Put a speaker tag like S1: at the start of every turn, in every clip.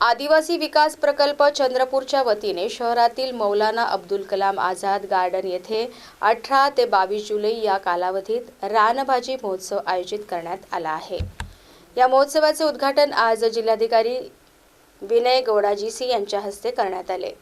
S1: आदिवासी विकास प्रकल्प चंद्रपूरच्या वतीने शहरातील मौलाना अब्दुल कलाम आझाद गार्डन येथे अठरा ते बावीस जुलै या कालावधीत रानभाजी महोत्सव आयोजित करण्यात आला आहे. या महोत्सवाचे उद्घाटन आज जिल्हाधिकारी विनय गौडाजीसी यांच्या हस्ते करण्यात आले.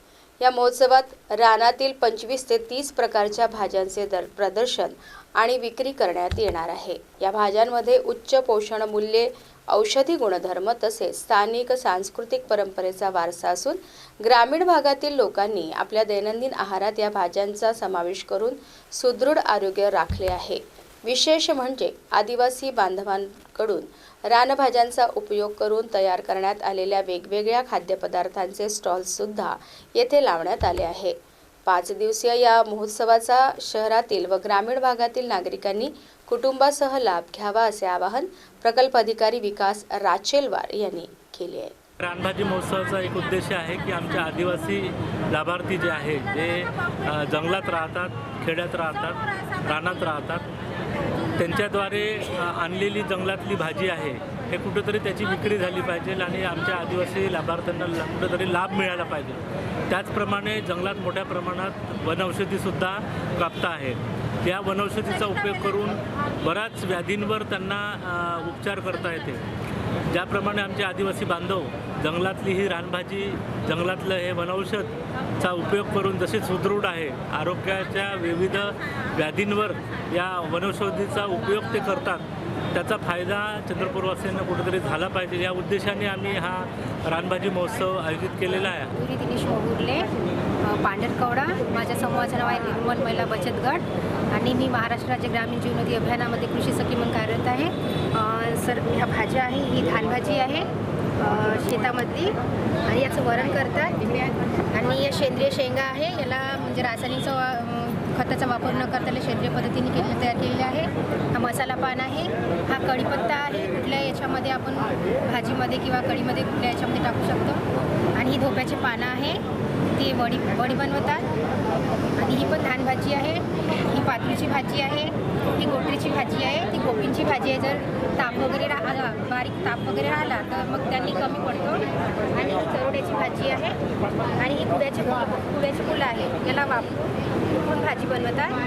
S1: या महोत्सवात रानातील पंचवीस ते तीस प्रकारच्या भाज्यांचे दर प्रदर्शन आणि विक्री करण्यात येणार आहे. या भाज्यांमध्ये उच्च पोषण मूल्ये औषधी गुणधर्म तसेच स्थानिक सांस्कृतिक परंपरेचा वारसा असून ग्रामीण भागातील लोकांनी आपल्या दैनंदिन आहारात या भाज्यांचा समावेश करून सुदृढ आरोग्य राखले आहे. विशेष म्हणजे आदिवासी बांधवांकडून रानभाज्यांचा उपयोग करून तयार करण्यात आलेल्या वेगवेगळ्या खाद्यपदार्थांचे स्टॉल्ससुद्धा येथे लावण्यात आले आहे. पाच दिवसीय या महोत्सवाचा शहरातील व ग्रामीण भागातील नागरिकांनी कुटुंबासह लाभ घ्यावा असे आवाहन प्रकल्प अधिकारी विकास राचेलवार यांनी केले आहे.
S2: रानभाजी महोत्सवाचा एक उद्देश आहे की आमचे आदिवासी लाभार्थी जे आहे जे जंगलात राहतात खेड्यात राहतात रानात राहतात त्यांच्याद्वारे आणलेली जंगलातली भाजी आहे हे कुठंतरी त्याची विक्री झाली पाहिजे आणि आमच्या आदिवासी लाभार्थ्यांना कुठंतरी लाभ मिळाला पाहिजे. त्याचप्रमाणे जंगलात मोठ्या प्रमाणात वनौषधीसुद्धा प्राप्त आहेत. या वनौषधीचा उपयोग करून बऱ्याच व्याधींवर त्यांना उपचार करता येते. ज्याप्रमाणे आमचे आदिवासी बांधव जंगलातली ही रानभाजी जंगलातलं हे वनौषधचा उपयोग करून जसे सुदृढ आहे आरोग्याच्या विविध व्याधींवर या वनौषधीचा उपयोग ते करतात त्याचा फायदा चंद्रपूरवासियांना कुठेतरी झाला पाहिजे. या उद्देशाने आम्ही हा रानभाजी महोत्सव आयोजित केलेला आहे.
S3: पांढरकवडा माझ्या समूहाचं नाव आहे निर्मल महिला बचत गट. आणि मी महाराष्ट्र राज्य ग्रामीण जीवनोदी अभियानामध्ये कृषी सखी म्हणून कार्यरत आहे. सर ह्या भाज्या आहे ही धानभाजी आहे शेतामधली. आणि याचं वरण करतात. आणि या सेंद्रिय शेंगा आहे याला म्हणजे रासायनिकचा खताचा वापर न करता सेंद्रिय पद्धतीने केले तयार केलेले आहे. हा मसाला पान आहे हा कढीपत्ता आहे कुठल्या याच्यामध्ये आपण भाजीमध्ये किंवा कढीमध्ये कुठल्या याच्यामध्ये टाकू शकतो. आणि ही धोप्याचे पानं आहे ती वडी वडी बनवतात. आणि ही पण धान भाजी आहे. ही पातळीची भाजी आहे. ही गोटरीची भाजी आहे. ती गोपींची भाजी आहे. जर ताप वगैरे राहिला बारीक ताप वगैरे राहिला तर मग त्यांनी कमी पडतो. आणि ही चरोड्याची भाजी आहे. आणि ही कुड्याची कुड्याची फुलं आहे याला वापरून भाजी बनवतात.